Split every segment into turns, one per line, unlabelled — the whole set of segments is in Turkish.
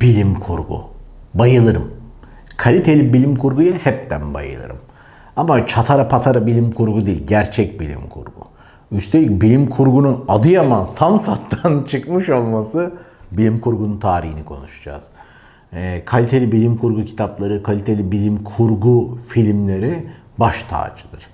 bilim kurgu. Bayılırım. Kaliteli bilim kurguya hepten bayılırım. Ama çatara patara bilim kurgu değil, gerçek bilim kurgu. Üstelik bilim kurgunun Adıyaman Samsat'tan çıkmış olması bilim kurgunun tarihini konuşacağız. E, kaliteli bilim kurgu kitapları, kaliteli bilim kurgu filmleri baş tacıdır.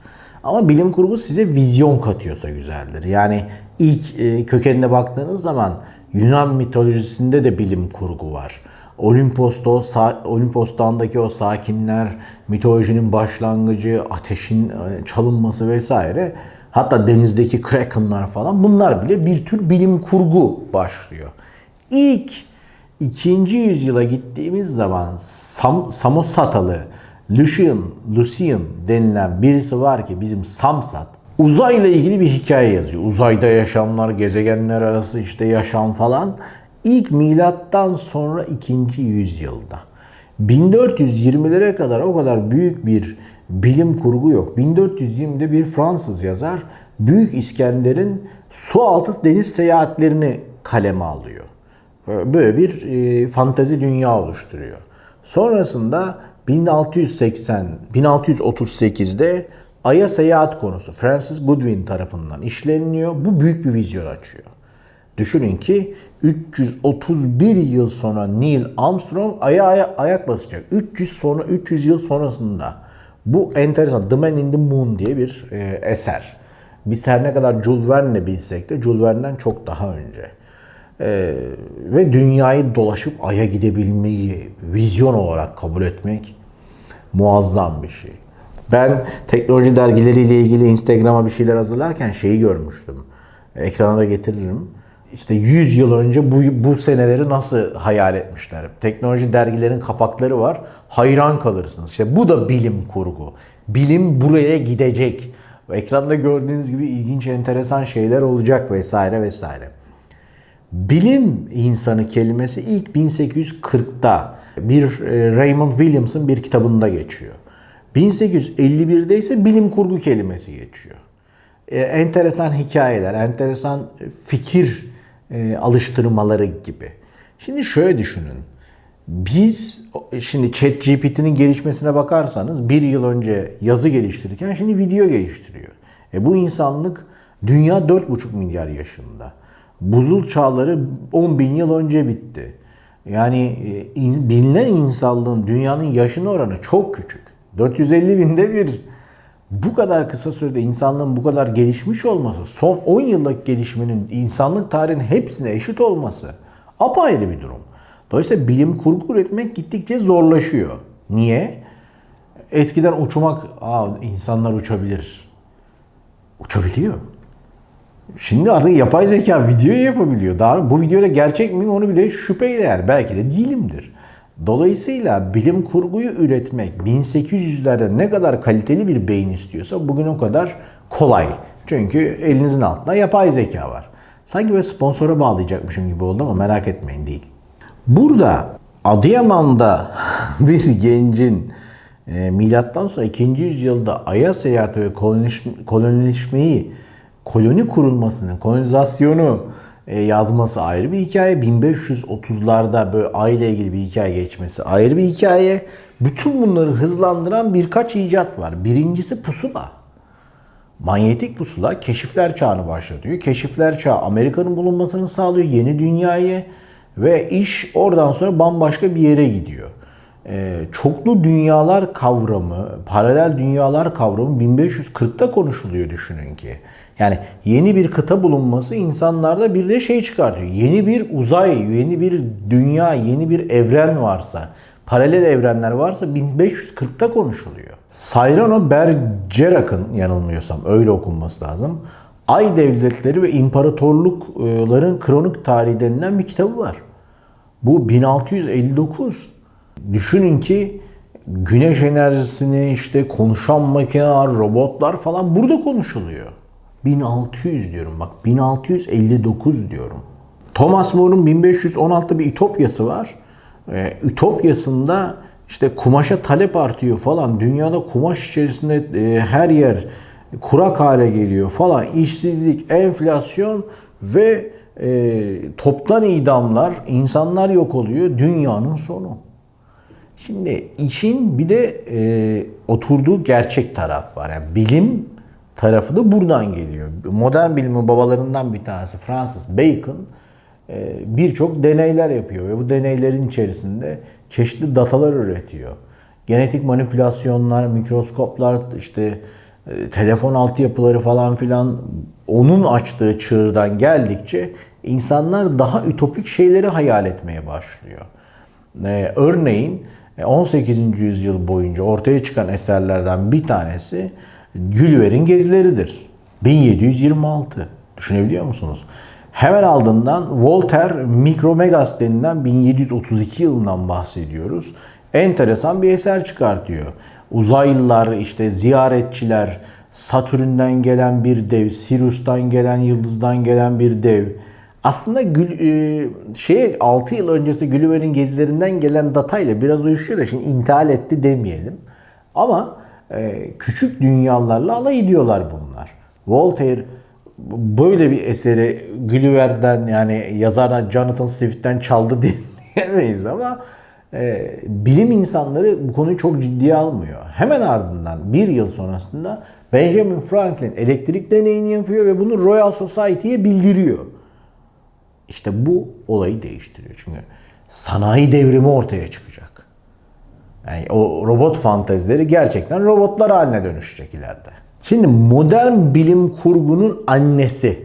Ama bilim kurgu size vizyon katıyorsa güzeldir. Yani ilk e, kökenine baktığınız zaman Yunan mitolojisinde de bilim kurgu var. Olimpos'ta o Olimpos o sakinler, mitolojinin başlangıcı, ateşin e, çalınması vesaire. Hatta denizdeki krakenlar falan bunlar bile bir tür bilim kurgu başlıyor. İlk ikinci yüzyıla gittiğimiz zaman Sam, Samosatalı Lucian, Lucian denilen birisi var ki bizim Samsat uzayla ilgili bir hikaye yazıyor. Uzayda yaşamlar, gezegenler arası işte yaşam falan. İlk milattan sonra ikinci yüzyılda. 1420'lere kadar o kadar büyük bir bilim kurgu yok. 1420'de bir Fransız yazar Büyük İskender'in su altı deniz seyahatlerini kaleme alıyor. Böyle bir e, fantezi dünya oluşturuyor. Sonrasında 1680 1638'de Ay'a seyahat konusu Francis Goodwin tarafından işleniliyor. Bu büyük bir vizyon açıyor. Düşünün ki 331 yıl sonra Neil Armstrong Ay'a aya, ayak basacak. 300 sonra 300 yıl sonrasında bu enteresan The Man in the Moon diye bir e, eser. Biz her ne kadar Jules Verne'i bilsek de Jules Verne'den çok daha önce. Ee, ve dünyayı dolaşıp Ay'a gidebilmeyi vizyon olarak kabul etmek muazzam bir şey. Ben teknoloji dergileriyle ilgili Instagram'a bir şeyler hazırlarken şeyi görmüştüm. Ekrana da getiririm. İşte 100 yıl önce bu, bu seneleri nasıl hayal etmişler? Teknoloji dergilerin kapakları var. Hayran kalırsınız. İşte bu da bilim kurgu. Bilim buraya gidecek. Ekranda gördüğünüz gibi ilginç, enteresan şeyler olacak vesaire vesaire. Bilim insanı kelimesi ilk 1840'da bir e, Raymond Williams'ın bir kitabında geçiyor. 1851'de ise bilim kurgu kelimesi geçiyor. E, enteresan hikayeler, enteresan fikir e, alıştırmaları gibi. Şimdi şöyle düşünün. Biz şimdi ChatGPT'nin gelişmesine bakarsanız bir yıl önce yazı geliştirirken şimdi video geliştiriyor. E bu insanlık dünya 4,5 milyar yaşında. Buzul çağları 10 bin yıl önce bitti. Yani e, in, bilinen insanlığın dünyanın yaşına oranı çok küçük. 450 binde bir. Bu kadar kısa sürede insanlığın bu kadar gelişmiş olması, son 10 yıllık gelişmenin insanlık tarihinin hepsine eşit olması apayrı bir durum. Dolayısıyla bilim kurgu üretmek gittikçe zorlaşıyor. Niye? Eskiden uçmak, aa insanlar uçabilir. Uçabiliyor. Şimdi artık yapay zeka video yapabiliyor. Daha bu videoda gerçek miyim onu bile şüpheyle yani. Belki de değilimdir. Dolayısıyla bilim kurguyu üretmek 1800'lerde ne kadar kaliteli bir beyin istiyorsa bugün o kadar kolay. Çünkü elinizin altında yapay zeka var. Sanki böyle sponsora bağlayacakmışım gibi oldu ama merak etmeyin değil. Burada Adıyaman'da bir gencin e, milattan sonra 2. yüzyılda Ay'a seyahati ve kolonileşmeyi, koloni kurulmasını, kolonizasyonu yazması ayrı bir hikaye. 1530'larda böyle Ay ile ilgili bir hikaye geçmesi ayrı bir hikaye. Bütün bunları hızlandıran birkaç icat var. Birincisi pusula. Manyetik pusula keşifler çağını başlatıyor. Keşifler çağı Amerika'nın bulunmasını sağlıyor yeni dünyayı ve iş oradan sonra bambaşka bir yere gidiyor. Ee, çoklu dünyalar kavramı, paralel dünyalar kavramı 1540'ta konuşuluyor düşünün ki. Yani yeni bir kıta bulunması insanlarda bir de şey çıkartıyor. Yeni bir uzay, yeni bir dünya, yeni bir evren varsa, paralel evrenler varsa 1540'ta konuşuluyor. Cyrano Bergerac'ın yanılmıyorsam öyle okunması lazım. Ay devletleri ve imparatorlukların kronik tarihi denilen bir kitabı var. Bu 1659. Düşünün ki güneş enerjisini işte konuşan makineler, robotlar falan burada konuşuluyor. 1600 diyorum bak 1659 diyorum. Thomas More'un 1516'da bir Ütopyası var. Ee, Ütopyasında işte kumaşa talep artıyor falan. Dünyada kumaş içerisinde e, her yer kurak hale geliyor falan. İşsizlik, enflasyon ve e, toptan idamlar, insanlar yok oluyor, dünyanın sonu. Şimdi işin bir de e, oturduğu gerçek taraf var. Yani bilim tarafı da buradan geliyor. Modern bilimin babalarından bir tanesi Francis Bacon e, birçok deneyler yapıyor ve bu deneylerin içerisinde çeşitli datalar üretiyor. Genetik manipülasyonlar, mikroskoplar, işte e, telefon altyapıları falan filan onun açtığı çığırdan geldikçe insanlar daha ütopik şeyleri hayal etmeye başlıyor. E, örneğin 18. yüzyıl boyunca ortaya çıkan eserlerden bir tanesi Gulliver'in gezileridir. 1726. Düşünebiliyor musunuz? Hemen ardından Voltaire Micromegas denilen 1732 yılından bahsediyoruz. Enteresan bir eser çıkartıyor. Uzaylılar, işte ziyaretçiler, Satürn'den gelen bir dev, Sirius'tan gelen, yıldızdan gelen bir dev. Aslında Gül, e, şey 6 yıl öncesinde Gulliver'in gezilerinden gelen datayla biraz uyuşuyor da şimdi intihal etti demeyelim. Ama küçük dünyalarla alay ediyorlar bunlar. Voltaire böyle bir eseri Gulliver'den yani yazardan Jonathan Swift'ten çaldı diyemeyiz ama e, bilim insanları bu konuyu çok ciddiye almıyor. Hemen ardından bir yıl sonrasında Benjamin Franklin elektrik deneyini yapıyor ve bunu Royal Society'ye bildiriyor. İşte bu olayı değiştiriyor. Çünkü sanayi devrimi ortaya çıkacak. Yani o robot fantezileri gerçekten robotlar haline dönüşecek ileride. Şimdi modern bilim kurgunun annesi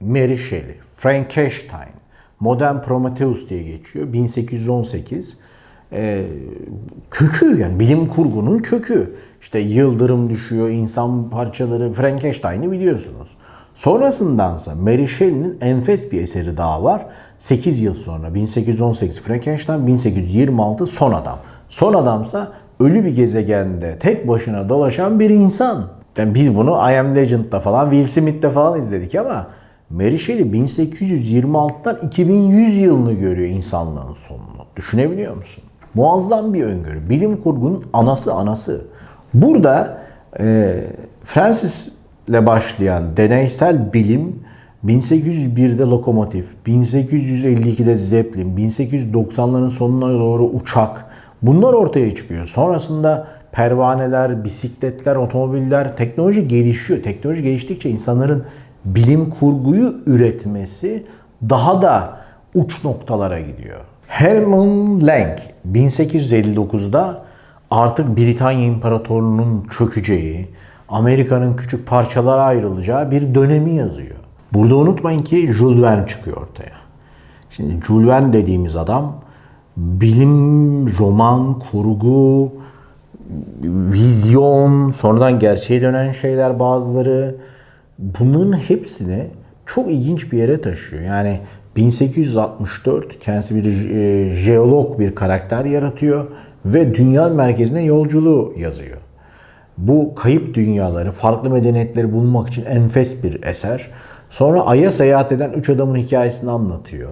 Mary Shelley, Frankenstein, modern Prometheus diye geçiyor. 1818. Ee, kökü yani bilim kurgunun kökü. İşte yıldırım düşüyor, insan parçaları, Frankenstein'i biliyorsunuz. Sonrasındansa Mary Shelley'nin enfes bir eseri daha var. 8 yıl sonra 1818 Frankenstein, 1826 Son Adam. Son Adamsa ölü bir gezegende tek başına dolaşan bir insan. Yani biz bunu I Am Legend'da falan, Will Smith'te falan izledik ama Mary Shelley 1826'dan 2100 yılını görüyor insanlığın sonunu. Düşünebiliyor musun? Muazzam bir öngörü. Bilim kurgunun anası anası. Burada e, Francis ile başlayan deneysel bilim 1801'de lokomotif, 1852'de Zeppelin, 1890'ların sonuna doğru uçak bunlar ortaya çıkıyor. Sonrasında pervaneler, bisikletler, otomobiller, teknoloji gelişiyor. Teknoloji geliştikçe insanların bilim kurguyu üretmesi daha da uç noktalara gidiyor. Hermann Lang 1859'da artık Britanya İmparatorluğu'nun çökeceği, Amerika'nın küçük parçalara ayrılacağı bir dönemi yazıyor. Burada unutmayın ki Jules Verne çıkıyor ortaya. Şimdi Jules Verne dediğimiz adam bilim, roman, kurgu, vizyon, sonradan gerçeğe dönen şeyler bazıları bunların hepsini çok ilginç bir yere taşıyor. Yani 1864 kendisi bir e, jeolog bir karakter yaratıyor ve dünya merkezine yolculuğu yazıyor. Bu kayıp dünyaları, farklı medeniyetleri bulmak için enfes bir eser. Sonra Ay'a seyahat eden üç adamın hikayesini anlatıyor.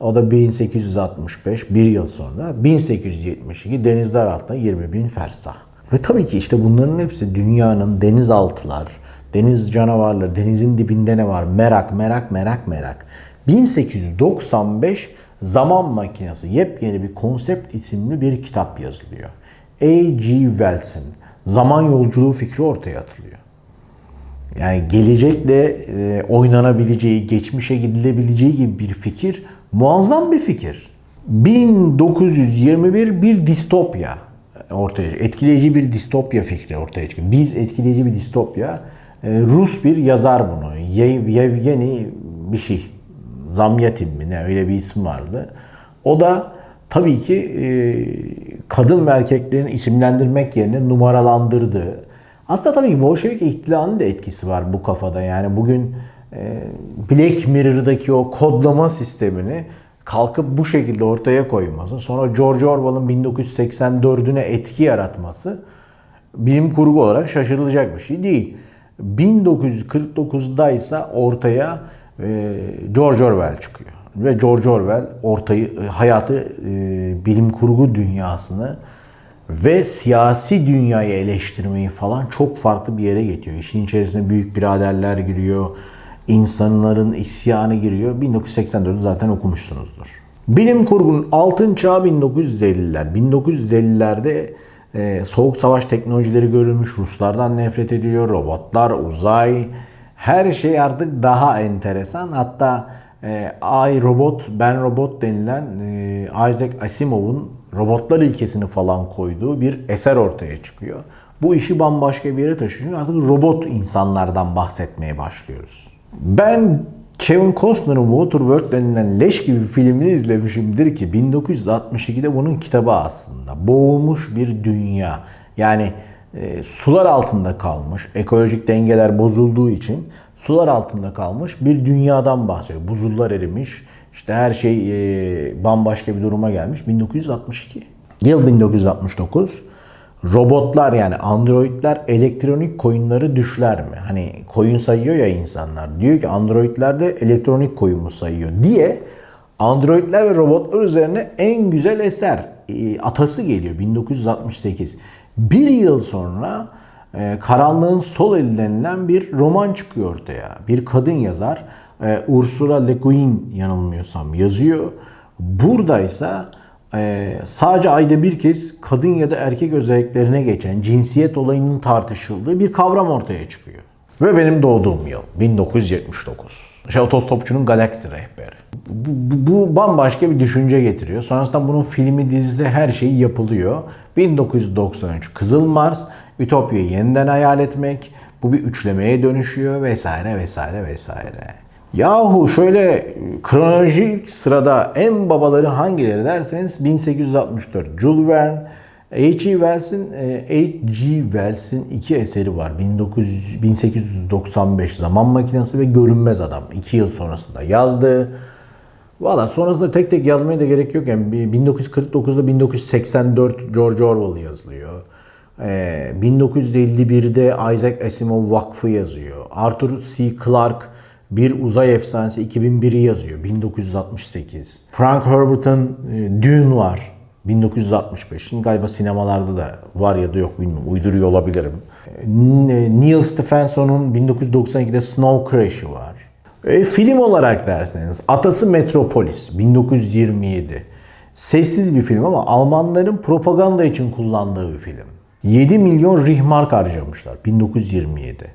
O da 1865, bir yıl sonra 1872 denizler altında 20 bin fersah. Ve tabii ki işte bunların hepsi dünyanın denizaltılar, deniz canavarları, denizin dibinde ne var merak, merak, merak, merak. 1895 Zaman Makinesi yepyeni bir konsept isimli bir kitap yazılıyor. A.G. Wells'in zaman yolculuğu fikri ortaya atılıyor. Yani gelecekle e, oynanabileceği, geçmişe gidilebileceği gibi bir fikir muazzam bir fikir. 1921 bir distopya ortaya etkileyici bir distopya fikri ortaya çıkıyor. Biz etkileyici bir distopya. E, Rus bir yazar bunu. Yev, Yevgeni bir şey. Zamyatin mi ne öyle bir isim vardı. O da tabii ki e, kadın ve erkeklerin isimlendirmek yerine numaralandırdı. Aslında tabii ki Bolşevik ihtilalinin de etkisi var bu kafada. Yani bugün Black Mirror'daki o kodlama sistemini kalkıp bu şekilde ortaya koyması, sonra George Orwell'ın 1984'üne etki yaratması bilim kurgu olarak şaşırılacak bir şey değil. 1949'da ise ortaya e, George Orwell çıkıyor. Ve George Orwell ortayı, e, hayatı e, bilim kurgu dünyasını ve siyasi dünyayı eleştirmeyi falan çok farklı bir yere getiriyor. İşin içerisine büyük biraderler giriyor. İnsanların isyanı giriyor. 1984'ü zaten okumuşsunuzdur. Bilim kurgunun altın çağı 1950'ler. 1950'lerde e, soğuk savaş teknolojileri görülmüş. Ruslardan nefret ediliyor. Robotlar, uzay, her şey artık daha enteresan. Hatta e, Robot, Ben Robot denilen e, Isaac Asimov'un robotlar ilkesini falan koyduğu bir eser ortaya çıkıyor. Bu işi bambaşka bir yere taşıyor. Artık robot insanlardan bahsetmeye başlıyoruz. Ben Kevin Costner'ın Waterworld denilen leş gibi bir filmini izlemişimdir ki 1962'de bunun kitabı aslında. Boğulmuş bir dünya. Yani e, sular altında kalmış, ekolojik dengeler bozulduğu için sular altında kalmış bir dünyadan bahsediyor. Buzullar erimiş, işte her şey e, bambaşka bir duruma gelmiş. 1962. Yıl 1969. Robotlar yani androidler elektronik koyunları düşler mi? Hani koyun sayıyor ya insanlar. Diyor ki androidler de elektronik koyun sayıyor diye androidler ve robotlar üzerine en güzel eser e, atası geliyor 1968. Bir yıl sonra e, Karanlığın Sol Eli denilen bir roman çıkıyor ortaya. Bir kadın yazar e, Ursula Le Guin yanılmıyorsam yazıyor. Buradaysa e, sadece ayda bir kez kadın ya da erkek özelliklerine geçen cinsiyet olayının tartışıldığı bir kavram ortaya çıkıyor. Ve benim doğduğum yıl 1979. Şey, otostopçunun galaksi rehberi. Bu, bu, bu bambaşka bir düşünce getiriyor. Sonrasında bunun filmi, dizisi her şeyi yapılıyor. 1993 Kızıl Mars, Ütopya'yı yeniden hayal etmek, bu bir üçlemeye dönüşüyor vesaire vesaire vesaire. Yahu şöyle kronolojik sırada en babaları hangileri derseniz 1864 Jules Verne, H.G. Wells'in H.G. Wells'in iki eseri var. 1900, 1895 Zaman Makinesi ve Görünmez Adam. İki yıl sonrasında yazdı. Valla sonrasında tek tek yazmaya da gerek yok. Yani 1949'da 1984 George Orwell yazılıyor. Ee, 1951'de Isaac Asimov Vakfı yazıyor. Arthur C. Clarke bir uzay efsanesi 2001'i yazıyor 1968. Frank Herbert'ın e, Dune var 1965. Şimdi galiba sinemalarda da var ya da yok bilmiyorum. Uyduruyor olabilirim. E, Neil Stephenson'un 1992'de Snow Crash'ı var. E, film olarak derseniz Atası Metropolis 1927. Sessiz bir film ama Almanların propaganda için kullandığı bir film. 7 milyon Rihmark harcamışlar 1927.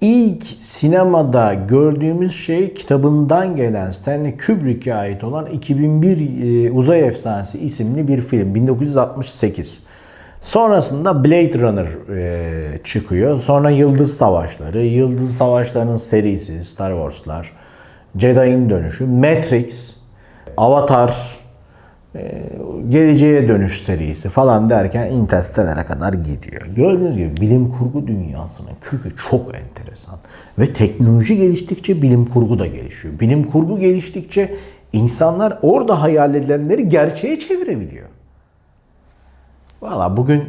İlk sinemada gördüğümüz şey kitabından gelen Stanley Kubrick'e ait olan 2001 e, Uzay Efsanesi isimli bir film 1968. Sonrasında Blade Runner e, çıkıyor. Sonra Yıldız Savaşları, Yıldız Savaşları'nın serisi, Star Wars'lar, Jedi'in dönüşü, Matrix, Avatar, geleceğe dönüş serisi falan derken Interstellar'a kadar gidiyor. Gördüğünüz gibi bilim kurgu dünyasının kökü çok enteresan. Ve teknoloji geliştikçe bilim kurgu da gelişiyor. Bilim kurgu geliştikçe insanlar orada hayal edilenleri gerçeğe çevirebiliyor. Valla bugün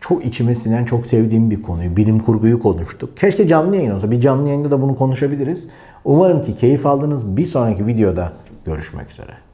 çok içime sinen, çok sevdiğim bir konuyu, bilim kurguyu konuştuk. Keşke canlı yayın olsa. Bir canlı yayında da bunu konuşabiliriz. Umarım ki keyif aldınız. Bir sonraki videoda görüşmek üzere.